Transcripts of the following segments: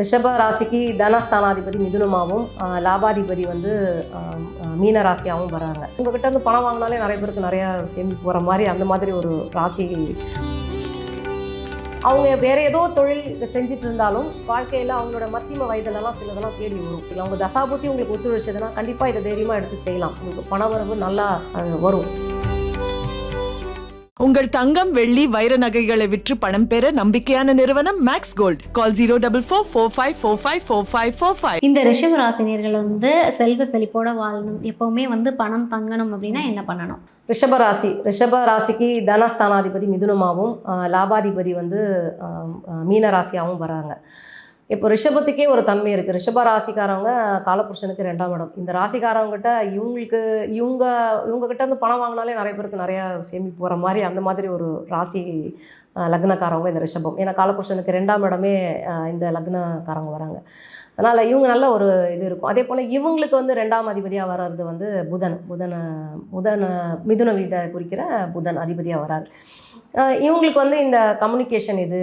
ரிஷப ராசிக்கு தனஸ்தானாதிபதி மிதுனமாகவும் லாபாதிபதி வந்து மீன ராசியாகவும் வராங்க. உங்ககிட்ட இருந்து பணம் வாங்கினாலே நிறைய பேருக்கு நிறைய சேமிப்பு போகிற மாதிரி அந்த மாதிரி ஒரு ராசி அவங்க வேற ஏதோ தொழில் செஞ்சுட்டு இருந்தாலும் வாழ்க்கையில் அவங்களோட மத்தியம வயதுலலாம் சிலதெல்லாம் தேடி வரும். இல்லை அவங்க தசாபுத்தி உங்களுக்கு ஒத்துழைச்சதுன்னா கண்டிப்பாக இதை தைரியமாக எடுத்து செய்யலாம். உங்களுக்கு பண வரவு நல்லா வரும். உங்கள் தங்கம் வெள்ளி வைர நகைகளை விற்று பணம் பெற நம்பிக்கையான நிறுவனம் max gold call zero double four four five four five four five four five இந்த ரிஷப ராசினியர்கள் வந்து செல்வ செழிப்போட வாழணும். எப்பவுமே வந்து பணம் தங்கணும் அப்படின்னா என்ன பண்ணணும்? ரிஷப ராசி ரிஷப ராசிக்கு தனஸ்தானாதிபதி மிதுனமாகவும் லாபாதிபதி வந்து ஆஹ், ஆஹ், மீன ராசியாகவும் வராங்க. இப்போ ரிஷபத்துக்கே ஒரு தன்மை இருக்குது ரிஷப ராசிக்காரவங்க காலபுருஷனுக்கு ரெண்டாம் இடம். இந்த ராசிக்காரவங்ககிட்ட இவங்களுக்கு இவங்க இவங்ககிட்ட இருந்து பணம் வாங்கினாலே நிறைய பேருக்கு நிறையா சேமிப்பு போகிற மாதிரி அந்த மாதிரி ஒரு ராசி லக்னக்காரவங்க இந்த ரிஷபம். ஏன்னா காலபுருஷனுக்கு ரெண்டாம் இடமே இந்த லக்னக்காரவங்க வராங்க. அதனால் இவங்க நல்ல ஒரு இது இருக்கும். அதே போல் இவங்களுக்கு வந்து ரெண்டாம் அதிபதியாக வர்றது வந்து புதன். புதனை புதன் மிதுன வீட்டை குறிக்கிற புதன் அதிபதியாக வராரு இவங்களுக்கு வந்து இந்த கம்யூனிகேஷன் இது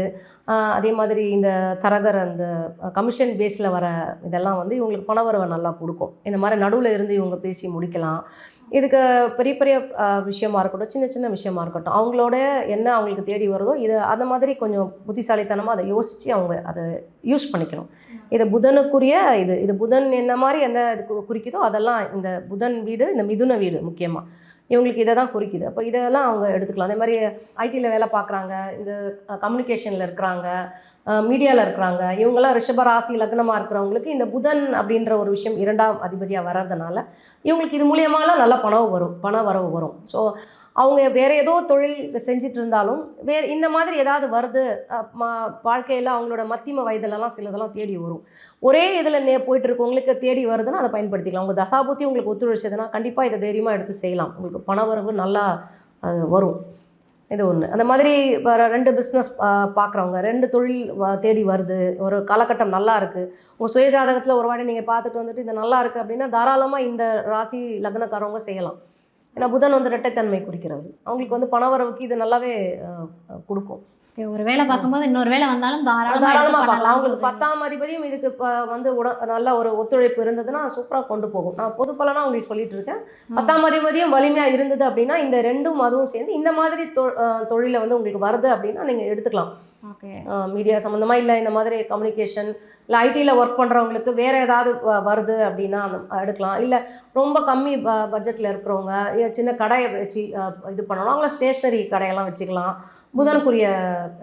அதே மாதிரி இந்த தரகர் அந்த கமிஷன் பேஸில் வர இதெல்லாம் வந்து இவங்களுக்கு பணவரவை நல்லா கொடுக்கும். இந்த மாதிரி நடுவில் இருந்து இவங்க பேசி முடிக்கலாம். இதுக்கு பெரிய பெரிய விஷயமா இருக்கட்டும் சின்ன சின்ன விஷயமா இருக்கட்டும் அவங்களோட என்ன அவங்களுக்கு தேடி வருதோ இதை அந்த மாதிரி கொஞ்சம் புத்திசாலித்தனமாக அதை யோசித்து அவங்க அதை யூஸ் பண்ணிக்கணும். இது புதனுக்குரிய இது இது புதன் என்ன மாதிரி எந்த இது குறிக்குதோ அதெல்லாம் இந்த புதன் வீடு இந்த மிதுன வீடு முக்கியமாக இவங்களுக்கு இதை தான் குறிக்குது. அப்போ இதெல்லாம் அவங்க எடுத்துக்கலாம். அதே மாதிரி ஐடியில் வேலை பார்க்குறாங்க இந்த கம்யூனிகேஷனில் இருக்கிறாங்க மீடியாவில் இருக்கிறாங்க இவங்கெல்லாம் ரிஷப ராசி லக்னமாக இருக்கிறவங்களுக்கு இந்த புதன் அப்படின்ற ஒரு விஷயம் இரண்டாம் அதிபதியாக வர்றதுனால இவங்களுக்கு இது மூலியமாலாம் நல்ல பணம் வரும் பண வரவு வரும். ஸோ அவங்க வேறு ஏதோ தொழில் செஞ்சுட்டு இருந்தாலும் வேறு இந்த மாதிரி ஏதாவது வருது வாழ்க்கையில் அவங்களோட மத்தியம வயதுலலாம் சிலதெல்லாம் தேடி வரும். ஒரே இதில் நே போயிட்டு இருக்கவங்களுக்கு தேடி வருதுன்னா அதை பயன்படுத்திக்கலாம். உங்கள் தசாபூத்தி உங்களுக்கு ஒத்துழைச்சதுன்னா கண்டிப்பாக இதை தைரியமாக எடுத்து செய்யலாம். உங்களுக்கு பணவரவு நல்லா அது வரும். இது ஒன்று அந்த மாதிரி வர ரெண்டு பிஸ்னஸ் பார்க்குறவங்க ரெண்டு தொழில் தேடி வருது. ஒரு காலகட்டம் நல்லா இருக்குது உங்கள் சுயஜாதகத்தில் ஒரு வாட்டி நீங்கள் பார்த்துட்டு வந்துட்டு இது நல்லா இருக்குது அப்படின்னா தாராளமாக இந்த ராசி லக்னக்காரவங்க செய்யலாம். ஏன்னா புதன் வந்து இரட்டைத்தன்மை குறிக்கிறது. அவங்களுக்கு வந்து பண வரவுக்கு இது நல்லாவே கொடுக்கும். ஒரு வேலை பார்க்கும்போது இன்னொரு வேலை வந்தாலும் தாராளமா தாராளமாக பார்க்கலாம். அவங்களுக்கு. பத்தாம் அதிபதியும் இதுக்கு வந்து உட நல்ல ஒரு ஒத்துழைப்பு இருந்ததுன்னா சூப்பராக கொண்டு போகும். நான் பொது பலனா உங்களுக்கு சொல்லிட்டு இருக்கேன். பத்தாம் அதிபதியும் வலிமையாக இருந்தது அப்படின்னா இந்த ரெண்டும் அதுவும் சேர்ந்து இந்த மாதிரி தொழிலை வந்து உங்களுக்கு வருது அப்படின்னா நீங்கள் எடுத்துக்கலாம். மீடியா சம்மந்தமாக இல்லை இந்த மாதிரி கம்யூனிகேஷன் இல்லை ஐடியில் ஒர்க் பண்ணுறவங்களுக்கு வேறு ஏதாவது வருது அப்படின்னா அந்த எடுக்கலாம். இல்லை ரொம்ப கம்மி ப பட்ஜெட்டில் இருக்கிறவங்க சின்ன கடையை வச்சு இது பண்ணணும் அவங்கள ஸ்டேஷ்னரி கடையெல்லாம் வச்சுக்கலாம். புதனுக்குரிய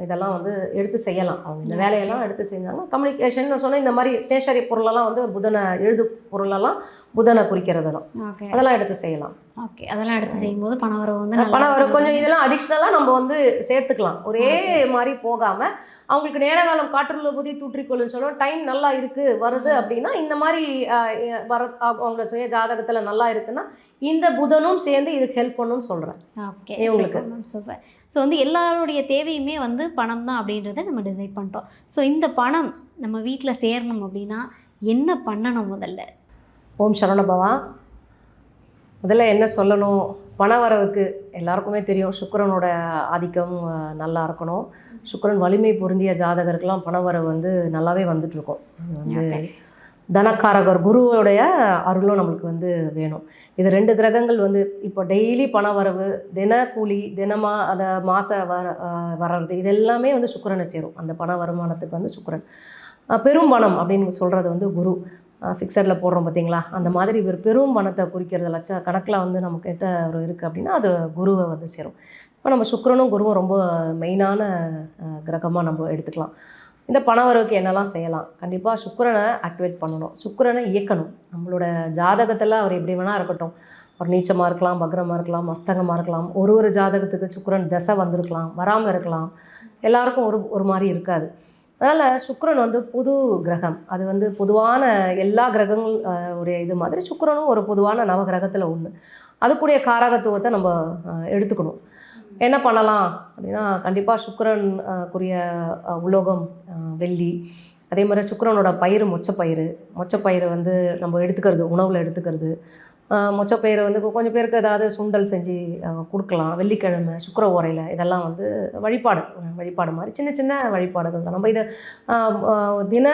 இதெல்லாம் வந்து எடுத்து செய்யலாம். அவங்க இந்த வேலையெல்லாம் எடுத்து செஞ்சாங்கன்னா கம்யூனிகேஷன் சொன்ன இந்த மாதிரி ஸ்டேஷனரி பொருளெல்லாம் வந்து புதனை எழுது பொருளெல்லாம் புதனை குறிக்கிறது தான். அதெல்லாம் எடுத்து செய்யலாம். Okay. அதெல்லாம் எடுத்து செய்யும்போது பண வரவு வந்து வரும் இருக்கும். கொஞ்சம் இதெல்லாம் அடிஷ்னலாக நம்ம வந்து சேர்த்துக்கலாம். ஒரே மாதிரி போகாமல் அவங்களுக்கு நேர காலம் காற்றுள்ள புதி தூற்றிக்கொள்ளுன்னு சொல்லுவோம். டைம் நல்லா இருக்குது வருது அப்படின்னா இந்த மாதிரி வர அவங்க சுய ஜாதகத்தில் நல்லா இருக்குன்னா இந்த புதனும் சேர்ந்து இதுக்கு ஹெல்ப் பண்ணுன்னு சொல்கிறேன் ஓகே இவங்களுக்கு. சூப்பர் ஸோ வந்து எல்லாருடைய தேவையுமே வந்து பணம் தான் அப்படின்றத நம்ம டிசைட் பண்ணிட்டோம். ஸோ இந்த பணம் நம்ம வீட்டில் சேரணும் அப்படின்னா என்ன பண்ணணும் முதல்ல? ஓம் சரவணபவா முதல்ல என்ன சொல்லணும்? பண வரவுக்கு எல்லாருக்குமே தெரியும். சுக்கிரனோட ஆதிக்கம் நல்லா இருக்கணும். சுக்கிரன் வலிமை பொருந்திய ஜாதகருக்கெல்லாம் பண வரவு வந்து நல்லாவே வந்துட்டு இருக்கும் அது வந்து. தனக்காரகர் குருவோடைய அருளும் நம்மளுக்கு வந்து வேணும். இது ரெண்டு கிரகங்கள் வந்து இப்போ டெய்லி பண வரவு தின கூலி தினமா அந்த மாத வர வர்றது இது எல்லாமே வந்து சுக்கிரனை சேரும். அந்த பண வருமானத்துக்கு வந்து சுக்கிரன். பெரும் பணம் அப்படின்னு சொல்கிறது வந்து குரு. ஃபிக்ஸடில் போடுறோம் பார்த்தீங்களா அந்த மாதிரி ஒரு பெரும் பணத்தை குறிக்கிறது லட்ச கணக்கில் வந்து நம்மக்கிட்ட ஒரு இருக்குது அப்படின்னா அது குருவை வந்து சேரும். இப்போ நம்ம சுக்கரனும் குருவும் ரொம்ப மெயினான கிரகமாக நம்ம எடுத்துக்கலாம். இந்த பணவரவுக்கு என்னெல்லாம் செய்யலாம்? கண்டிப்பாக சுக்கரனை ஆக்டிவேட் பண்ணணும். சுக்கரனை இயக்கணும். நம்மளோட ஜாதகத்தில் அவர் எப்படி வேணால் இருக்கட்டும். ஒரு நீச்சமாக இருக்கலாம் பக்ரமாக இருக்கலாம் மஸ்தகமாக இருக்கலாம். ஒரு ஒரு ஜாதகத்துக்கு சுக்கிரன் தசை வந்திருக்கலாம் வராமல் இருக்கலாம். எல்லாருக்கும் ஒரு ஒரு மாதிரி இருக்காது. அதனால் சுக்கரன் வந்து புது கிரகம். அது வந்து பொதுவான எல்லா கிரகங்கள் உடைய ஒரு இது மாதிரி சுக்கரனும் ஒரு பொதுவான நவகிரகத்தில் ஒன்று அதுக்குடைய காரகத்துவத்தை நம்ம எடுத்துக்கணும். என்ன பண்ணலாம் அப்படின்னா கண்டிப்பாக சுக்கிரன் குரிய உலோகம் வெள்ளி. அதே மாதிரி சுக்கரனோட பயிர் மொச்சப்பயிறு. மொச்சப்பயிறு வந்து நம்ம எடுத்துக்கிறது உணவில் எடுத்துக்கிறது. மொச்சப்பயிரை வந்து கொஞ்சம் பேருக்கு ஏதாவது சுண்டல் செஞ்சு கொடுக்கலாம். வெள்ளிக்கிழமை சுக்கர ஓரையில் இதெல்லாம் வந்து வழிபாடு வழிபாடு மாதிரி சின்ன சின்ன வழிபாடுகள் தான். நம்ம இதை தின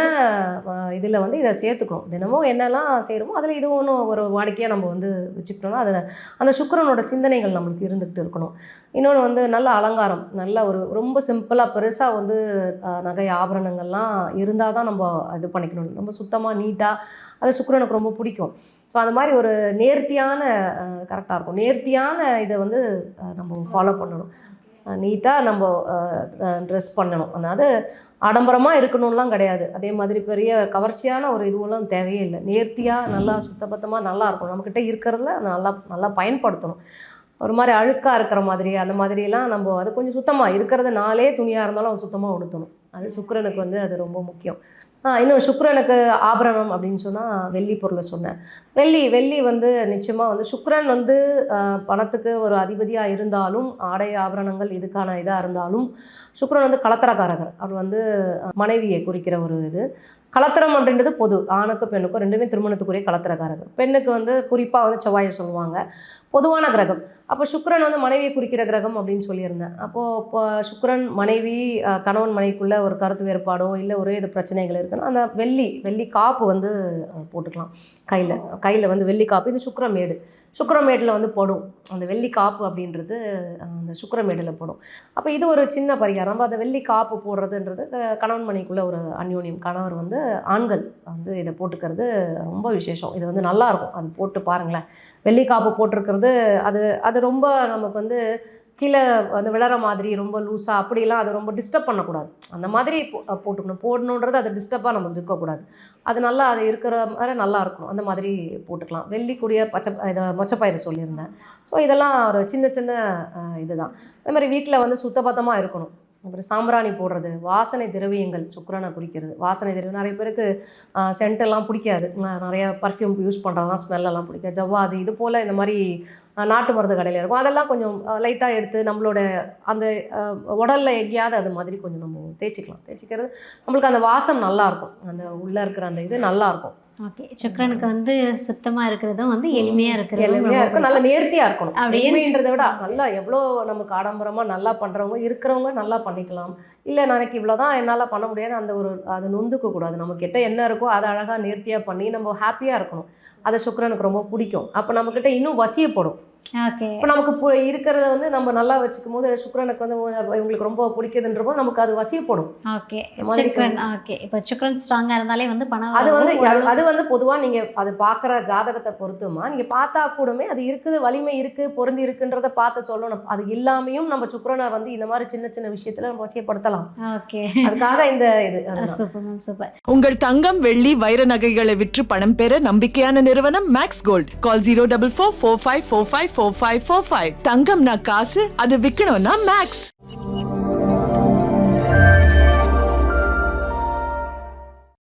இதில் வந்து இதை சேர்த்துக்கணும். தினமும் என்னெல்லாம் செய்கிறோமோ அதில் இது ஒன்றும் ஒரு வாடிக்கையாக நம்ம வந்து வச்சுக்கிட்டோம்னா அதில் அந்த சுக்கரனோட சிந்தனைகள் நம்மளுக்கு இருந்துக்கிட்டு இருக்கணும். இன்னொன்று வந்து நல்ல அலங்காரம் நல்ல ஒரு ரொம்ப சிம்பிளாக பெருசாக வந்து நகை ஆபரணங்கள்லாம் இருந்தால் தான் நம்ம இது பண்ணிக்கணும். ரொம்ப சுத்தமாக நீட்டாக அது சுக்கரனுக்கு ரொம்ப பிடிக்கும். ஸோ அந்த மாதிரி ஒரு நேர்த்தியான கரெக்டாக இருக்கும். நேர்த்தியான இதை வந்து நம்ம ஃபாலோ பண்ணணும். நீட்டாக நம்ம ட்ரெஸ் பண்ணணும். அதாவது ஆடம்பரமாக இருக்கணும்லாம் கிடையாது. அதே மாதிரி பெரிய கவர்ச்சியான ஒரு இதுவெல்லாம் தேவையே இல்லை. நேர்த்தியாக நல்லா சுத்தபத்தமாக நல்லா இருக்கணும். நம்மக்கிட்ட இருக்கிறதுல நல்லா நல்லா பயன்படுத்தணும். ஒரு மாதிரி அழுக்காக இருக்கிற மாதிரி அந்த மாதிரிலாம் நம்ம அது கொஞ்சம் சுத்தமாக இருக்கிறது நாளே துணியாக இருந்தாலும் அது சுத்தமாக உடுத்தணும். அது சுக்கரனுக்கு வந்து அது ரொம்ப முக்கியம். இன்னும் சுக்கரனுக்கு ஆபரணம் அப்படின்னு சொன்னால் வெள்ளி பொருளை சொன்னேன். வெள்ளி வெள்ளி வந்து நிச்சயமாக வந்து சுக்கரன் வந்து பணத்துக்கு ஒரு அதிபதியாக இருந்தாலும் ஆடை ஆபரணங்கள் இதுக்கான இதாக இருந்தாலும் சுக்கரன் வந்து கலத்தரக்காரகர். அவர் வந்து மனைவியை குறிக்கிற ஒரு இது. கலத்தரம் அப்படின்றது பொது. ஆணுக்கும் பெண்ணுக்கும் ரெண்டுமே திருமணத்துக்குரிய கலத்தரக்காரகர் பெண்ணுக்கு வந்து குறிப்பாக வந்து செவ்வாயை சொல்லுவாங்க. பொதுவான கிரகம். அப்போ சுக்கிரன் வந்து மனைவியை குறிக்கிற கிரகம் அப்படின்னு சொல்லியிருந்தேன். அப்போது இப்போ சுக்கரன் மனைவி கணவன் மனைவிக்குள்ளே ஒரு கருத்து வேறுபாடோ இல்லை ஒரே இது பிரச்சனைகள் இருக்குன்னா அந்த வெள்ளி வெள்ளி காப்பு வந்து போட்டுக்கலாம். கையில் கையில் வந்து வெள்ளி காப்பு. இது சுக்கரமேடு. சுக்கரமேடில் வந்து போடும். அந்த வெள்ளி காப்பு அப்படின்றது அந்த சுக்கரமேடில் போடும். அப்போ இது ஒரு சின்ன பரிகாரம். நம்ம அந்த வெள்ளி காப்பு போடுறதுன்றது கணவன் மனைக்குள்ளே ஒரு அந்யோன்யம். கணவர் வந்து ஆண்கள் வந்து இதை போட்டுக்கிறது ரொம்ப விசேஷம். இது வந்து நல்லாயிருக்கும் அது போட்டு பாருங்களேன். வெள்ளி காப்பு போட்டிருக்கிறது அது அது ரொம்ப நமக்கு வந்து கீழே வந்து விழற மாதிரி ரொம்ப லூஸாக அப்படிலாம் அதை ரொம்ப டிஸ்டர்ப் பண்ணக்கூடாது. அந்த மாதிரி போ- போட்டுக்கணும். போடணுன்றது அதை டிஸ்டர்பாக நமக்கு இருக்கக்கூடாது. அது நல்லா அது இருக்கிற மாதிரி நல்லா இருக்கும் அந்த மாதிரி போட்டுக்கலாம். வெள்ளிக்கூடிய பச்சை இதை மொச்சப்பயிறு சொல்லியிருந்தேன். ஸோ இதெல்லாம் ஒரு சின்ன சின்ன இதுதான். அதே மாதிரி வீட்டில் வந்து சுத்தபத்தமாக இருக்கணும். அப்புறம் சாம்பிராணி போடுறது வாசனை திரவியங்கள் சுக்கரனை குறிக்கிறது. வாசனை திரவியம் நிறைய பேருக்கு சென்ட் எல்லாம் பிடிக்காது. நிறைய பர்ஃப்யூம் யூஸ் பண்ணுறதுலாம் ஸ்மெல்லாம் பிடிக்காது. ஜவ்வாது இது போல் இந்த மாதிரி நாட்டு மருந்து கடையில் இருக்கும். அதெல்லாம் கொஞ்சம் லைட்டாக எடுத்து நம்மளோட அந்த உடல்ல எங்கேயாவது அது மாதிரி கொஞ்சம் நம்ம தேய்ச்சிக்கலாம். தேய்ச்சிக்கிறது நம்மளுக்கு அந்த வாசம் நல்லா இருக்கும். அந்த உள்ளே இருக்கிற அந்த இது நல்லா இருக்கும். ஓகே. சுக்கிரனுக்கு வந்து சுத்தமாக இருக்கிறதும் வந்து எளிமையாக இருக்கிறதும் எளிமையாக இருக்கும். நல்ல நேர்த்தியாக இருக்கணும். எளிமைன்றதை விட நல்லா எவ்வளோ நமக்கு ஆடம்பரமாக நல்லா பண்ணுறவங்க இருக்கிறவங்க நல்லா பண்ணிக்கலாம். இல்லை நாளைக்கு இவ்வளோதான் என்னால் பண்ண முடியாது. அந்த ஒரு அது நொந்துக்க கூடாது. நம்ம கிட்ட என்ன இருக்கோ அதை அழகாக நேர்த்தியாக பண்ணி நம்ம ஹாப்பியாக இருக்கணும். அது சுக்கிரனுக்கு ரொம்ப பிடிக்கும். அப்போ நம்மக்கிட்ட இன்னும் வசியப்படும். இப்போ நமக்கு இருக்கிறத வந்து நம்ம நல்லா வச்சுக்கும் போது சுக்கிரனுக்கு வந்து இவங்களுக்கு ரொம்ப பிடிக்குதுன்ற போது நமக்கு அது வசியப்படும் ஓகே. சுக்கிரன் ஓகே. இப்போ சுக்கிரன் ஸ்ட்ராங்காக இருந்தாலே வந்து பணம் அது வந்து அது- வந்து பொதுவாக நீங்கள் அது பார்க்குற ஜாதகத்தை பொறுத்துமா நீங்கள் பார்த்தா கூடமே அது இருக்குது வலிமை இருக்குது பொருந்தி இருக்குன்றத பார்த்து சொல்லணும். அது இல்லாமையும் நம்ம சுக்கிரனை வந்து இந்த மாதிரி சின்ன சின்ன விஷயத்தில் நம்ம வசியப்படுத்தலாம். ஓகே. அதுக்காக இந்த இது. Super ma'am super. உங்கள் தங்கம் வெள்ளி வைர நகைகளை விற்று பணம் பெற நம்பிக்கையான நிறுவனம் max gold call zero double four four five four five four five four five தங்கம்னா காசு அது விற்கணும்னா மேக்ஸ்